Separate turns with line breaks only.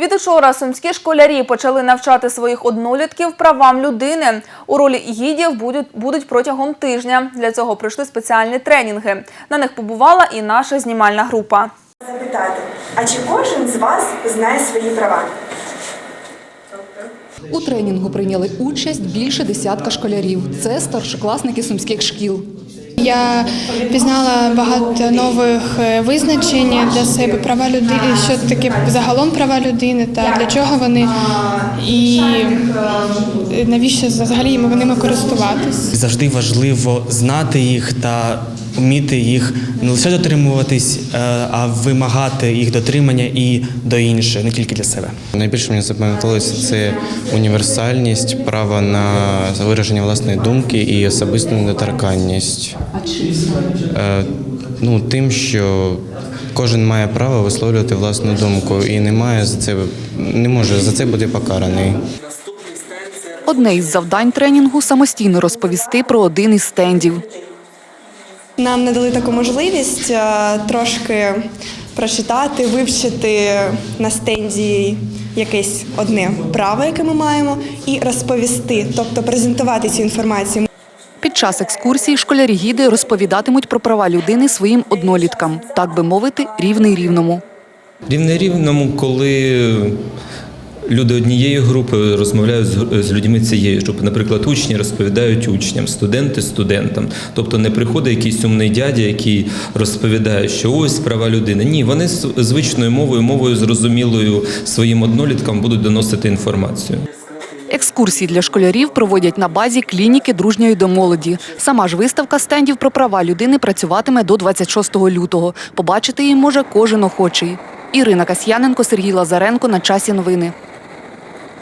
Від учора сумські школярі почали навчати своїх однолітків правам людини. У ролі гідів будуть, будуть протягом тижня. Для цього пройшли спеціальні тренінги. На них побувала і наша знімальна група.
Запитати, а чи кожен з вас знає свої права?
У тренінгу прийняли участь більше десятка школярів. Це старшокласники сумських шкіл.
Я пізнала багато нових е, визначень для себе права людини, що таке загалом права людини та для чого вони і е, навіщо взагалі ними користуватись.
Завжди важливо знати їх та вміти їх не лише дотримуватись, е, а вимагати їх дотримання і до інших, не тільки для себе.
Найбільше мені запам'яталося це універсальність, право на вираження власної думки і особисту недоторканність. А? Ну, тим, що кожен має право висловлювати власну думку і не має за це не може за це бути покараний.
Одне із завдань тренінгу самостійно розповісти про один із стендів.
Нам надали таку можливість е, трошки прочитати, вивчити на стенді якесь одне право, яке ми маємо, і розповісти, тобто презентувати цю інформацію.
Під час екскурсії школярі гіди розповідатимуть про права людини своїм одноліткам, так би мовити, рівний рівному.
Рівне рівному, коли люди однієї групи розмовляють з- людьми цієї групи. Наприклад, учні розповідають учням, студенти студентам. Тобто не приходить якийсь умний дядя, який розповідає, що ось права людини. Ні, вони звичною мовою, мовою зрозумілою своїм одноліткам будуть доносити інформацію.
Екскурсії для школярів проводять на базі клініки дружньої до молоді. Сама ж виставка стендів про права людини працюватиме до 26 лютого. Побачити її може кожен охочий. Ірина Касьяненко, Сергій Лазаренко. На часі новини.